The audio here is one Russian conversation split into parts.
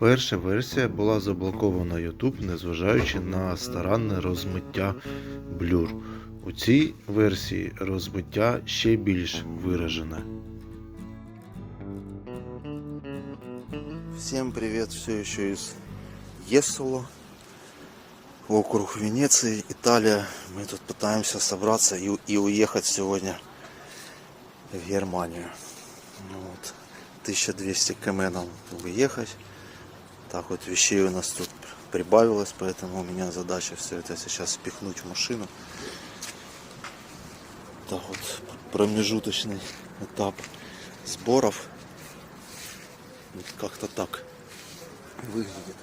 Перша версія була заблокована YouTube, незважаючи на старанне розмиття блюр. У цій версії розмиття ще більш виражене. Всем привет, все еще из Ессоло, округ Венеции, Италия. Мы тут пытаемся собраться и, и уехать сегодня в Германию. Ну вот, 1200 км нам выехать. Так вот, вещей у нас тут прибавилось, поэтому у меня задача все это сейчас впихнуть в машину. Так вот, промежуточный этап сборов. Как-то так выглядит.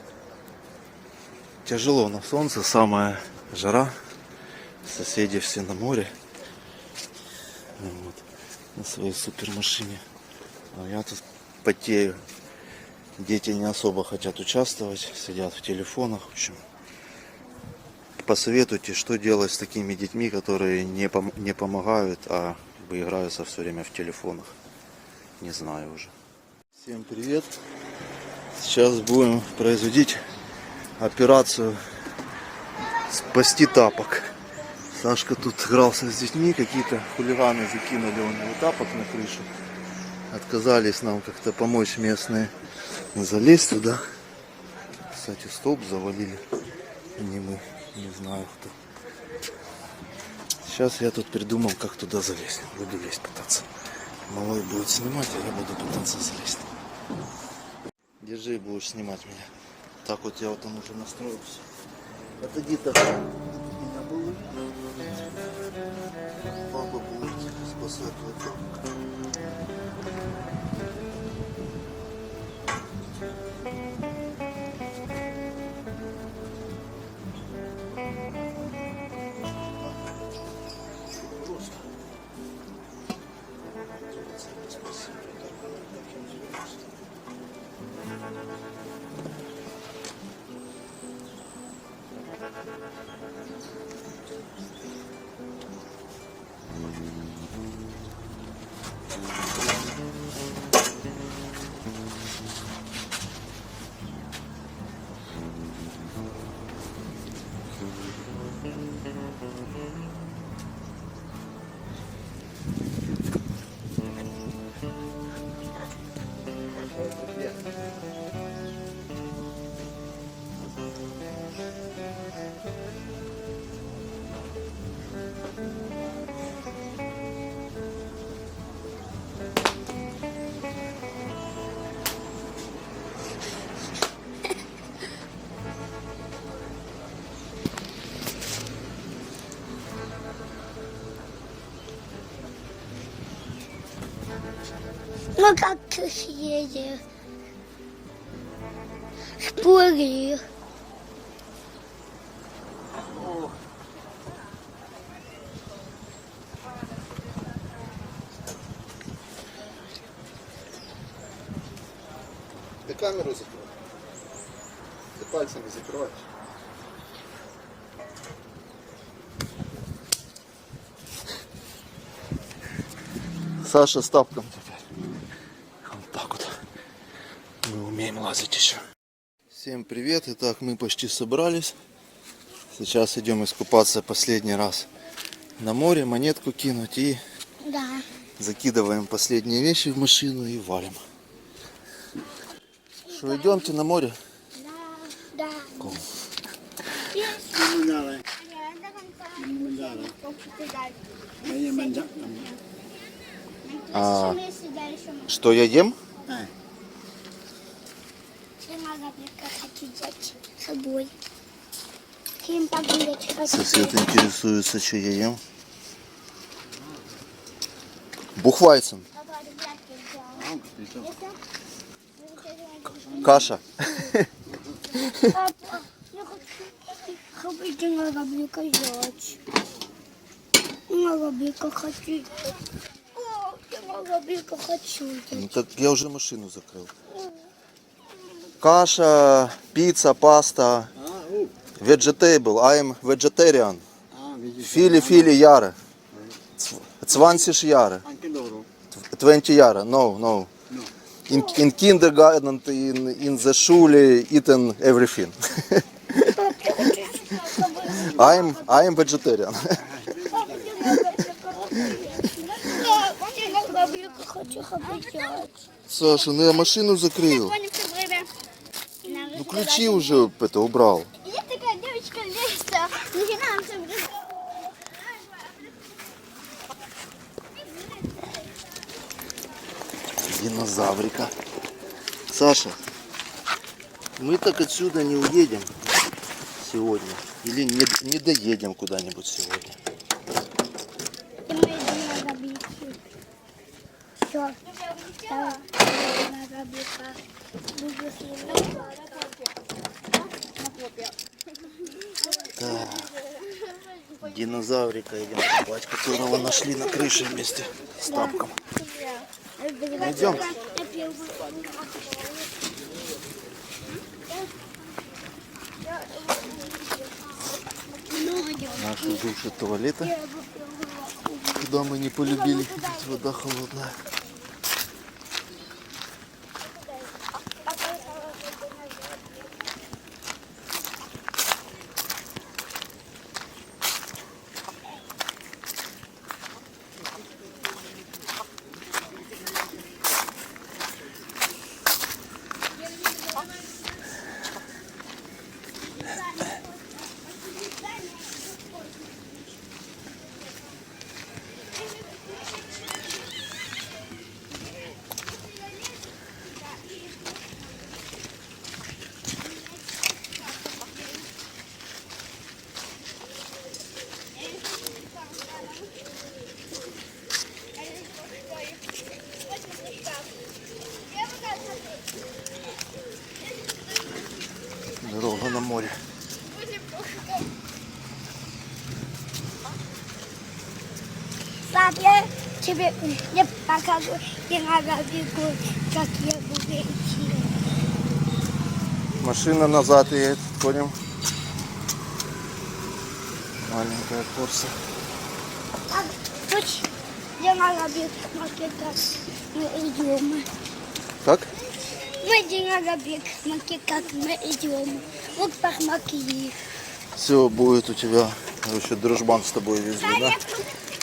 Тяжело на солнце, самая жара. Соседи все на море. Вот, на своей супермашине. А я тут потею. Дети не особо хотят участвовать, сидят в телефонах. В общем, посоветуйте, что делать с такими детьми, которые не, пом- не помогают, а играются все время в телефонах. Не знаю уже. Всем привет! Сейчас будем производить операцию спасти тапок. Сашка тут игрался с детьми, какие-то хулиганы закинули у него тапок на крышу. Отказались нам как-то помочь местные залезть туда. Кстати, столб завалили. Не мы, не знаю кто. Сейчас я тут придумал, как туда залезть. Буду лезть пытаться. Малой будет снимать, а я буду пытаться залезть. Держи, будешь снимать меня. Так вот я вот там уже настроился. Отойди так. Ну как ты съедешь? Спори. Ты камеру закрой. Ты пальцами закрываешь. Саша с тапком теперь. Вот так вот. Мы умеем лазить еще. Всем привет. Итак, мы почти собрались. Сейчас идем искупаться последний раз на море, монетку кинуть и Да. закидываем последние вещи в машину и валим. Что, идемте на море? Да. Да. А что я ем? Хочу взять с собой. Фильм погулять хочу. Сосед интересуется, что я ем. Взяла. Каша. Хочу взять. Хочу. Ну так я уже машину закрыл. Каша, пицца, паста. Vegetable. I'm vegetarian. Фили, фили, яре. 20 яре. 20 яре. No, no. In, in kindergarten, in, in the schule, eaten everything. I'm, I'm vegetarian. Саша, ну я машину закрыл. Ну ключи уже это убрал. Я такая девочка начинаем все Динозаврика. Саша, мы так отсюда не уедем сегодня. Или не, не доедем куда-нибудь сегодня. Все. Давай. На корабликах. Буду сильно. Так. Динозаврика идем купать, которого нашли на крыше вместе с тапком. Идем. Наши души туалета, куда мы не полюбили ходить, вода холодная. Дорога на море. Пап, я тебе я покажу, я бегу, как я буду идти. Машина назад едет, ходим. Маленькая Корса. А тут я надо бегу, макета, мы идем. Как? Мы идем на бег, макета, мы идем. Вот пахмаки. Все будет у тебя. Короче, дружбан с тобой везде, Да, да? я,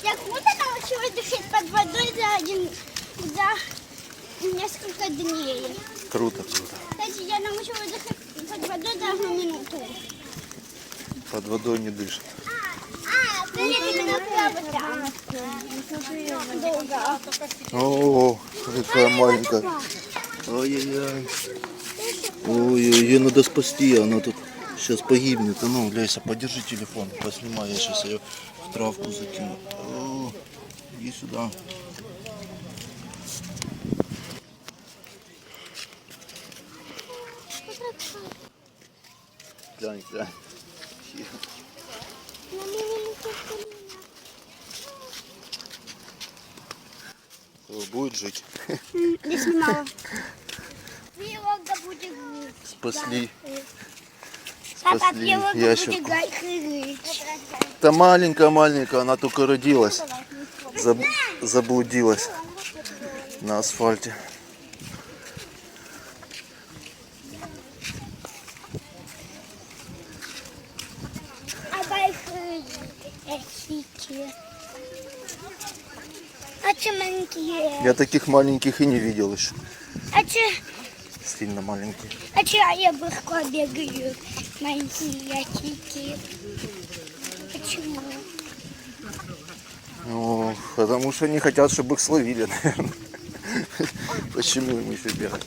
я круто научилась дышать под водой за один, за несколько дней. Круто, круто. Кстати, я научилась дышать под водой за одну минуту. Под водой не дышит. А. Долго. О, какая маленькая. Ой-ой-ой. Ой, ее надо спасти, она тут сейчас погибнет. А ну, Леся, подержи телефон, поснимай, я сейчас ее в травку закину. Иди сюда. Глянь, глянь. О, Будет жить. Не гыть. Спасли. Спасли ящерку. Та маленькая-маленькая, она только родилась. Заб- заблудилась на асфальте. А? Я таких маленьких и не видел еще. А че, Сильно маленькие. а че я легко бегаю? Маленькие. Почему? Ну, потому что они хотят, чтобы их словили, наверное. Почему им еще бегать?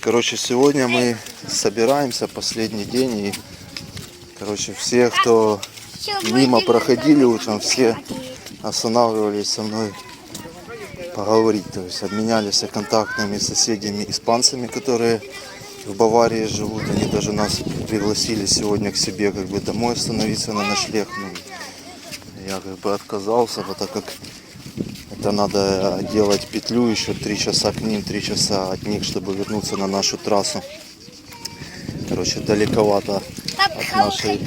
Короче, сегодня мы собираемся, последний день, и, короче, все, кто Мимо проходили утром все. останавливались со мной поговорить, то есть обменялись контактами с соседями испанцами, которые в Баварии живут. Они даже нас пригласили сегодня к себе как бы домой остановиться на ночлег. Ну, я как бы отказался, вот так как это надо делать петлю еще три часа к ним, три часа от них, чтобы вернуться на нашу трассу. Короче, далековато от нашей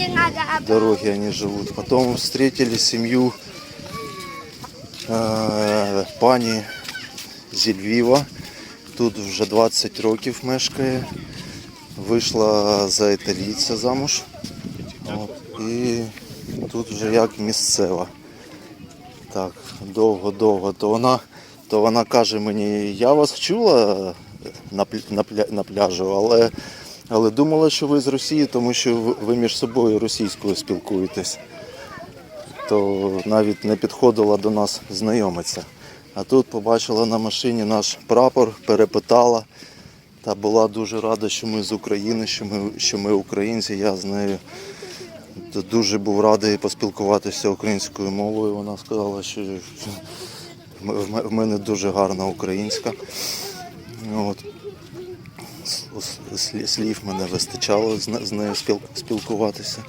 дороги они живут. Потом встретили семью э, пани зі Львова. Тут вже 20 років мешкає. Вийшла за італійця замуж. От, і тут вже як місцева. Так, довго-довго. То вона, то вона каже мені, я вас чула на, на, на пляжу, але, але думала, що ви з Росії, тому що ви між собою російською спілкуєтесь. То навіть не підходила до нас знайомиця. А тут побачила на машині наш прапор, перепитала та була дуже рада, що ми з України, що ми, що ми українці. Я з нею Дуже був радий поспілкуватися українською мовою. Вона сказала, що в мене дуже гарна українська. От. Слів мене вистачало з нею спілкуватися.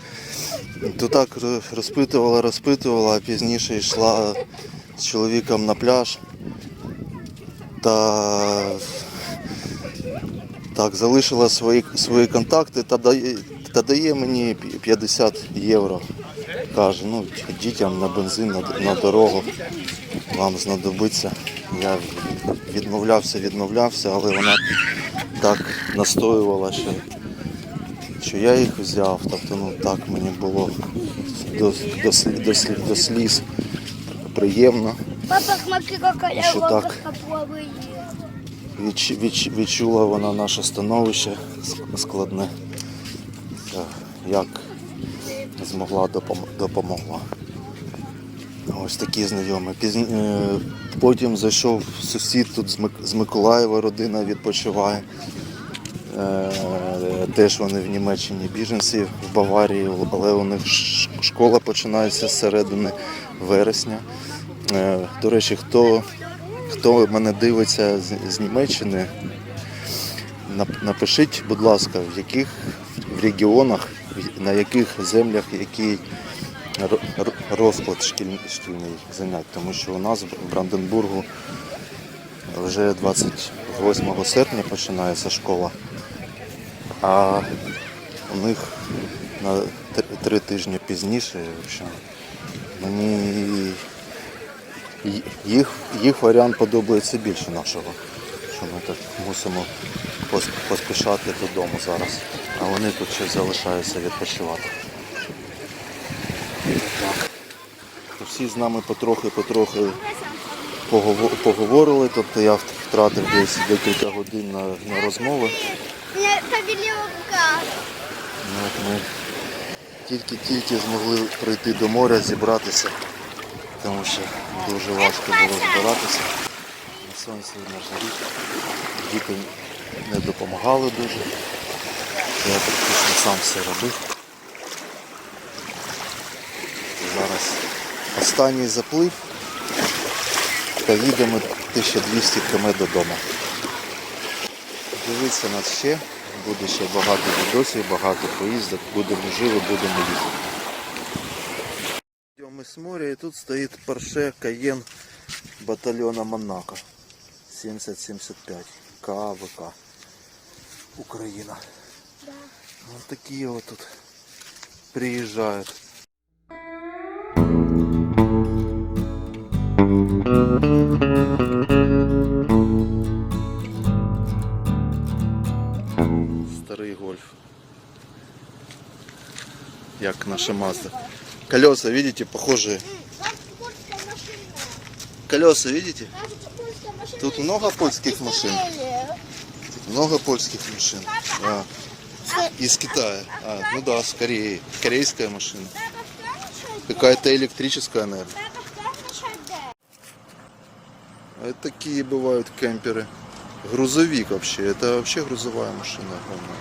То так розпитувала, розпитувала, а пізніше йшла з чоловіком на пляж. Та так, залишила свої, свої контакти та дає, та дає мені 50 євро. Каже, ну дітям на бензин, на, на дорогу вам знадобиться. Я відмовлявся, відмовлявся, але вона так настоювала, що, що я їх взяв. Тобто, ну так мені було до, до, до, до сліз приємно. Лодка так? Відч, відч, відчула вона наше становище складне. Як змогла допомогла. Ось такі знайомі. Е, Потім зайшов сусід тут з Миколаєва, родина відпочиває. Е, Теж вони в Німеччині біженці в Баварії, але у них школа починається з середини вересня. Е, До речі, хто хто мене дивиться з, з Німеччини, напишіть, будь ласка, в яких в регіонах, на яких землях який ро- ро- розклад шкільний, занять. Тому що у нас в Бранденбургу вже 28 серпня починається школа, а у них на три, тижні пізніше. Мені їх, їх варіант подобається більше нашого. Що ми так мусимо поспішати додому зараз. А вони тут ще залишаються відпочивати. Так. Всі з нами потрохи-потрохи поговорили, тобто я втратив десь декілька годин на, на розмови. Ну, от ми тільки-тільки змогли прийти до моря, зібратися, тому що дуже важко було збиратися. На сонці, на жарі. Діти не допомагали дуже. Я практично сам все робив. Зараз останній заплив та їдемо 1200 км додому. Дивіться нас ще, буде ще багато відосів, багато поїздок, будемо живі, будемо їздити мы с моря, и тут стоит Porsche каен батальона Монако 7075 КВК Украина. Да. Вот такие вот тут приезжают. Старый гольф. Як наша масса. Колеса, видите, похожие. Колеса, видите? Тут много польских машин. Много польских машин. Да. Из Китая. А, ну да, с Кореи. Корейская машина. Какая-то электрическая, наверное. А это такие бывают кемперы. Грузовик вообще. Это вообще грузовая машина огромная.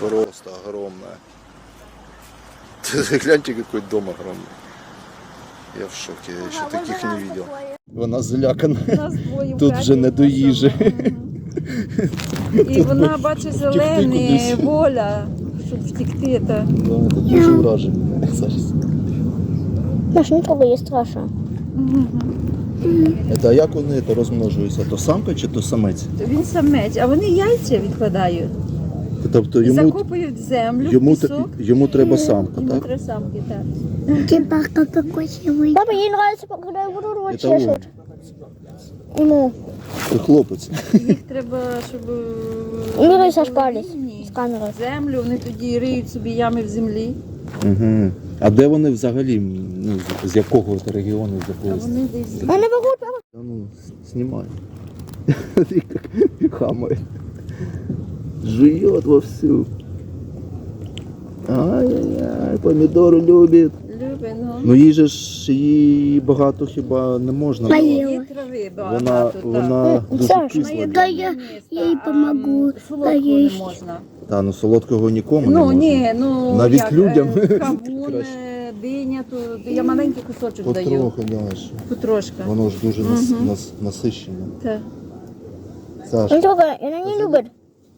Просто огромная. Гляньте, какой дом огромный. Я в шоке, я еще таких не видел. Вона в Тут вже не до їжі. І вона бачить зелений, воля, щоб втекти. Та. Да, це дуже враження зараз. Машинка є страшно. Це як вони це розмножуються? То самка чи то самець? Він самець, а вони яйця відкладають. Тобто йому, закопують землю, йому, пісок. йому треба самка, Йому так? три самки, так. Папа, ей нравится, когда я буду рот Это он. чешет. Ну, хлопець. Їх треба, щоб. е, Ну, вони зашпались. були з камерою. Землю, вони тоді риють собі ями в землі, Угу. А де вони взагалі? Ну, з- з якого регіону, з а якого? вони десь. Вони можуть Да ну, с- снимай. Смотри, как хамает. Жует вовсю. Ай-яй-яй, помідори любить. Любить, ну. Ну їй же ж її багато хіба не можна. Та було. є. І трави Вона, багато. так. вона дуже Саш, кисла. Та неї. я- Міста, я їй а, помогу. Солодкого Та не можна. Та, ну солодкого нікому не Ну можна. ні, ну Навіть як, людям е, Кавун, краще. е, диня, то я маленький кусочок даю. Потрохи, знаєш. Потрошка. Воно ж дуже нас, нас, насищене. Так. Саш, Ну, только она не любит.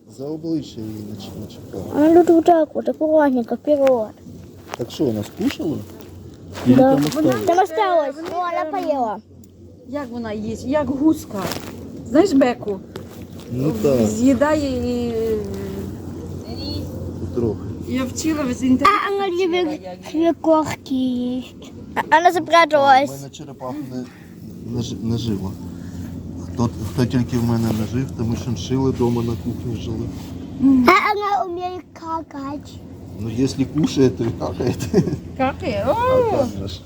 За обличчя її чіпай. Она любит вот так вот, аккуратненько, вперед. Так що, вона скушала? Или Да. там осталось? Там осталось, Вони, но она ем. Як вона їсть? Як гуска. Знаєш беку? Ну так, З'їдає і. е, потрохи. Я вчила в інтернеті. А она їсть. свекорки есть. Она У запряталась. мене черепах не, не, жи- не жило. Хто, хто тільки в мене не жив, то ми шиншили вдома на кухні жили. А она умеет какать. Ну, якщо кушає, то і какає. Какає? А О! так же ж.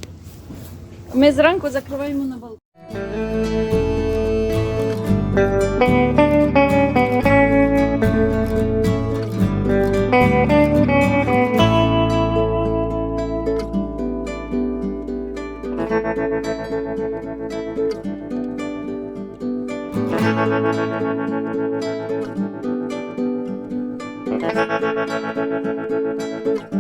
Ми зранку закриваємо на балкон. Thank you.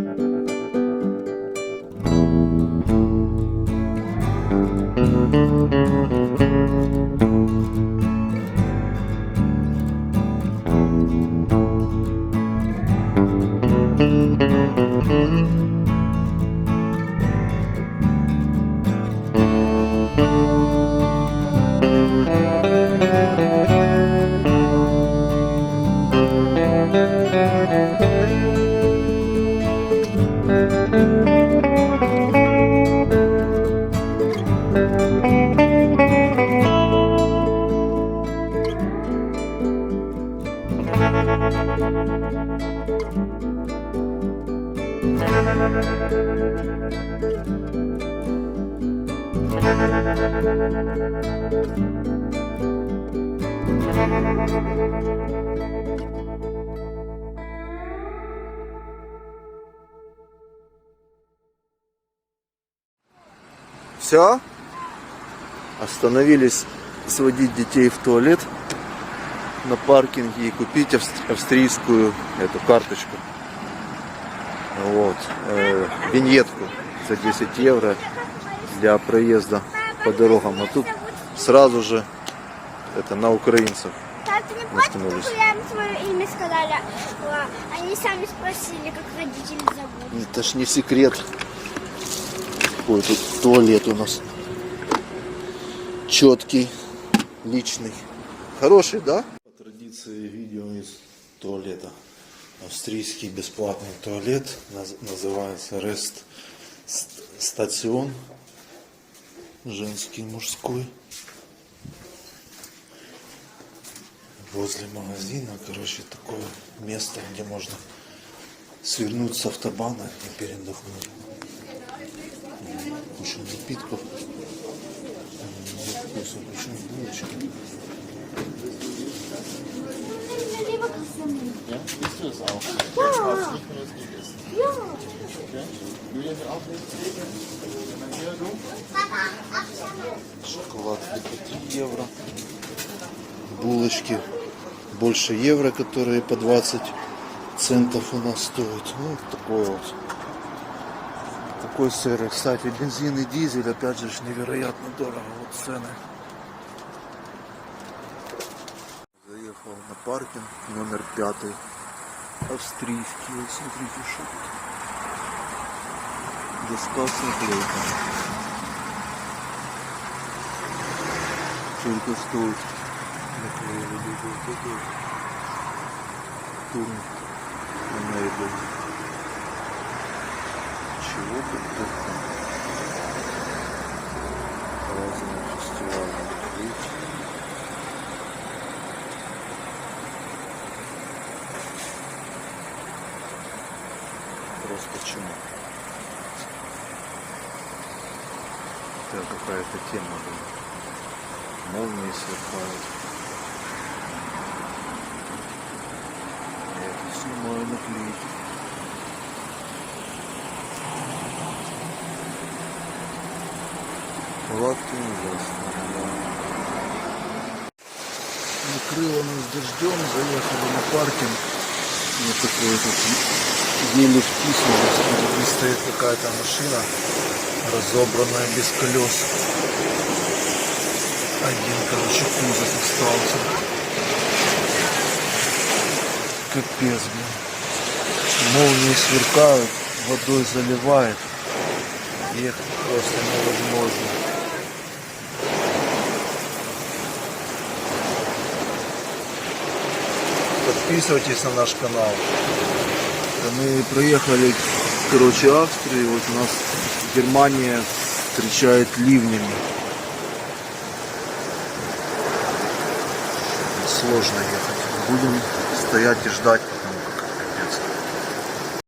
Все? Остановились сводить детей в туалет на паркинге и купить авст- австрийскую эту карточку. Вот. э, виньетку за 10 евро для проезда по дорогам. А тут сразу же это на украинцев. Так, ты не я им свое имя сказали? А, Они сами спросили, как родители зовут. Это ж не секрет. Ой, тут туалет у нас. Четкий, личный. Хороший, да? По традиции видео из туалета. Австрийский бесплатный туалет. наз- Называется Rest Стацион. Женский, мужской. Возле магазина, короче, такое место, где можно свернуть с автобана и передохнуть. Кушаем напитков. Вкусно, кушаем булочки. Шоколад где-то 3 евро. Булочки больше евро, которые по 20 центов у нас стоят. Ну, такое вот. Такой сыр. И, Кстати, бензин и дизель, опять же, ж невероятно дорого. Вот цены. Заехал на паркинг номер пятый. Австрийский. Вот смотрите, что тут. Доска с наклейкой. Сколько стоит? Наклеили люди вот это вот. Турн. Enable. звуки птиці. Проведення фестивалю квітів. Просто чому? Это какая-то тема была. Молнии сверкают. Я это снимаю наклейки. Палатки ужасные. Накрыло нас дождем, заехали на паркинг. Вот такой тут еле втиснулись. Впереди стоит какая-то машина, разобранная без колес. Один, короче, кузов остался. Капец, блин. Молнии сверкают, водой заливает. Ехать просто невозможно. Подписывайтесь на наш канал. Мы проехали, короче, Австрию. Вот нас Германия встречает ливнями. Сложно ехать. Будем стоять и ждать,